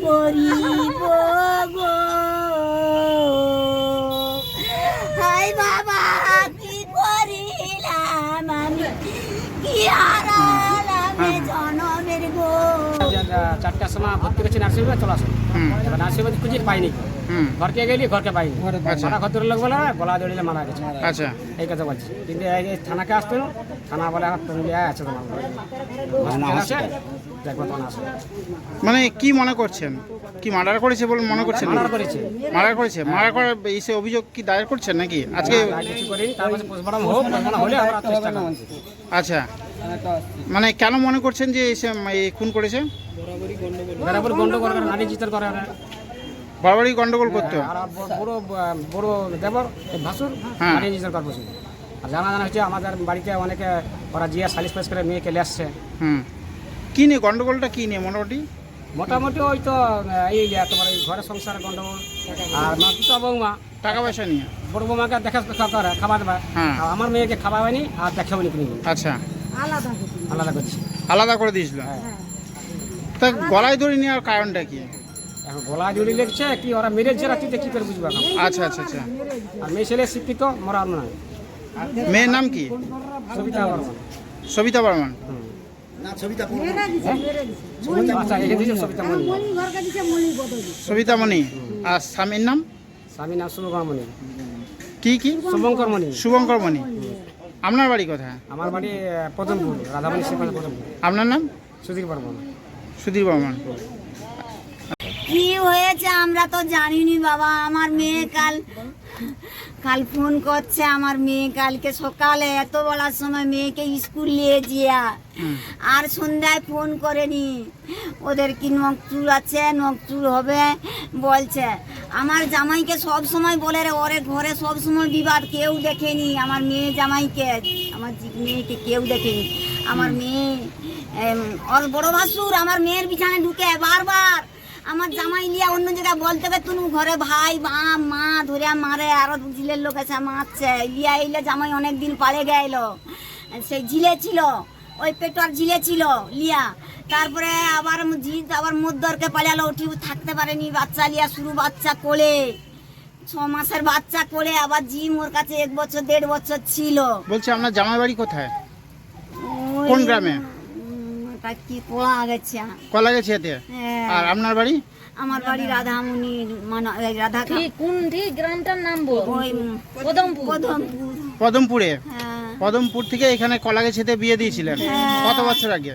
拨一拨 চারটার সময় ভর্তি করছি নার্সিংহোমে চলে আসো। হুম। এবার নার্সিংহোমে খুঁজে পাইনি। হুম। ঘরকে গেলি ঘরকে পাইনি। মারা খতর লোক বলে গলা দড়িলে মারা গেছে। আচ্ছা। এই কথা বলছি। কিন্তু এই থানাকে আসতো থানা বলে আমার আছে তোমার আছে? তখন আসো। মানে কি মনে করছেন? কি মার্ডার করেছে বলে মনে করছেন? মার্ডার করেছে। মার্ডার করেছে? মার্ডার করে এসে অভিযোগ কি দায়ের করছেন নাকি? আজকে কিছু করিনি। তারপরে পোস্টমর্টম হোক পোস্টমর্টম হলে আমরা চেষ্টা করব। আচ্ছা। মানে কেন মনে করছেন যে এসে এই খুন করেছে? বরাবর গন্ডগোল করে নারী চিতর করে। বারবারই গন্ডগোল করতো আর বড় বড় দেবর ভাসুর হ্যাঁ। নারী চিতর করব আর জানা জানা হচ্ছে আমাদের বাড়িতে অনেকে ওরা জিয়া সালিশ পাস করে মেয়েকে লে আসছে। হুম। কি নিয়ে গন্ডগোলটা কি নিয়ে মোটামুটি? মোটামুটি ওই তো এই যে তোমার এই ঘরের সংসার গন্ডগোল। আর মা তো বৌমা। টাকা পয়সা নিয়ে? বড় বৌমাকে দেখা করে খাবার দেবা হ্যাঁ। আর আমার মেয়েকে খাওয়াবেনি আর দেখাবেনি কোনো আচ্ছা। আলাদা করছি আলাদা করে দিয়েছিল? হ্যাঁ। তা গলায় ধরে নেওয়ার কারণটা কি? এখন গলা জুড়ি লেগছে কি ওরা মেরেছে রাত্রিতে কি করে বুঝবে আচ্ছা আচ্ছা আচ্ছা। আর মেয়ে ছেলে শিক্ষিত মরার নয়। মেয়ের নাম কি? সবিতা বর্মন। সবিতা বর্মন। আচ্ছা সবিতা মণি আর স্বামীর নাম? স্বামী নাম শুভঙ্কর মণি কি কি? শুভঙ্কর মণি শুভঙ্কর মণি আপনার বাড়ি কোথায়? আমার বাড়ি পদমপুর রাধামণি আপনার নাম? সুধীর বর্মন। সুধীর বর্মন। কি হয়েছে আমরা তো জানিনি বাবা আমার মেয়ে কাল কাল ফোন করছে আমার মেয়ে কালকে সকালে এত বলার সময় মেয়েকে স্কুল নিয়ে যা আর সন্ধ্যায় ফোন করেনি। ওদের কি নখ চুল আছে? নখ চুল হবে? বলছে আমার জামাইকে সব সময় বলে রে ওরে ঘরে সব সময় বিবাদ কেউ দেখেনি। আমার মেয়ে জামাইকে আমার মেয়েকে কেউ দেখেনি। আমার মেয়ে বড় ভাসুর, আমার মেয়ের বিছানে ঢুকে বারবার আমার জামাই লিয়া অন্য জায়গায় বলতে হবে তুমি ঘরে ভাই মা মা ধরে মারে, আরও ঝিলের লোক এসে মারছে। লিয়া এলে জামাই অনেক দিন পালে গেল। সেই ঝিলে ছিল, ওই পেটোয়ার ঝিলে ছিল লিয়া। তারপরে আবার জিদ আবার মধ্যরকে পালালো, উঠি থাকতে পারেনি, বাচ্চা লিয়া শুরু বাচ্চা কোলে। ছ মাসের বাচ্চা কোলে আবার জিম ওর কাছে এক বছর, দেড় বছর ছিল। বলছে, আপনার জামাই বাড়ি কোথায়? কোন গ্রামে? কি গেছে? কলা গেছে এতে? হ্যাঁ। আর আপনার বাড়ি? আমার বাড়ি রাধামণি মানে এই রাধা কোন ঠিক গ্রামটার নাম বল। ওই কদমপুর পদমপুর। পদমপুরে। হ্যাঁ। পদমপুর থেকে এখানে কলা গেছেতে বিয়ে দিয়েছিলেন? হ্যাঁ। কত বছর আগে?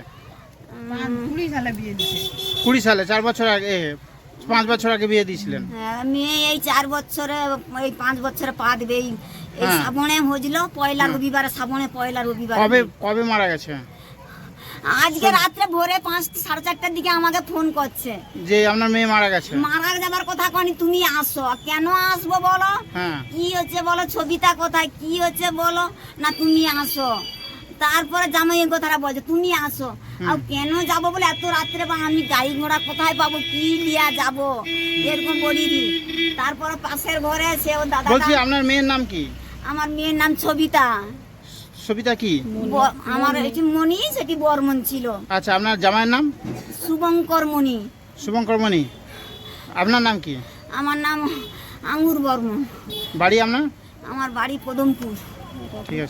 কুড়ি সালে চার বছর আগে পাঁচ বছর আগে বিয়ে দিয়েছিলেন? হ্যাঁ, মেয়ে এই চার বছরে এই পাঁচ বছরে পা দেবে এই হ্যাঁ। শ্রাবণে হইল পয়লা রবিবারে শ্রাবণে পয়লা রবিবার। কবে কবে মারা গেছে? আজকে রাত্রে ভোরে পাঁচ সাড়ে চারটার দিকে আমাকে ফোন করছে। যে আপনার মেয়ে মারা গেছে। মারা যাবার কথা কনি তুমি আসো। কেন আসব বলো? হ্যাঁ। কি হচ্ছে বলো? ছবিটা কোথায়? কি হচ্ছে বলো? না তুমি আসো। তারপরে জামাই কথাটা বলছে তুমি আসো। আর কেন যাব বলে এত রাত্রে বা আমি গাড়ি ঘোড়া কোথায় পাবো? কি লিয়া যাব? এরকম বলিনি। তারপরে পাশের ঘরে সে ও দাদা বলছি আপনার মেয়ের নাম কি? আমার মেয়ের নাম সবিতা। সবিতা কি? ব- আমার একটি মণি সেটি বর্মন ছিল। আচ্ছা আপনার জামাইয়ের নাম? শুভঙ্কর মণি। শুভঙ্কর মণি। আপনার নাম কি? আমার নাম আঙ্গুর বর্মন। বাড়ি আপনার? আমার বাড়ি পদমপুর। ঠিক আছে।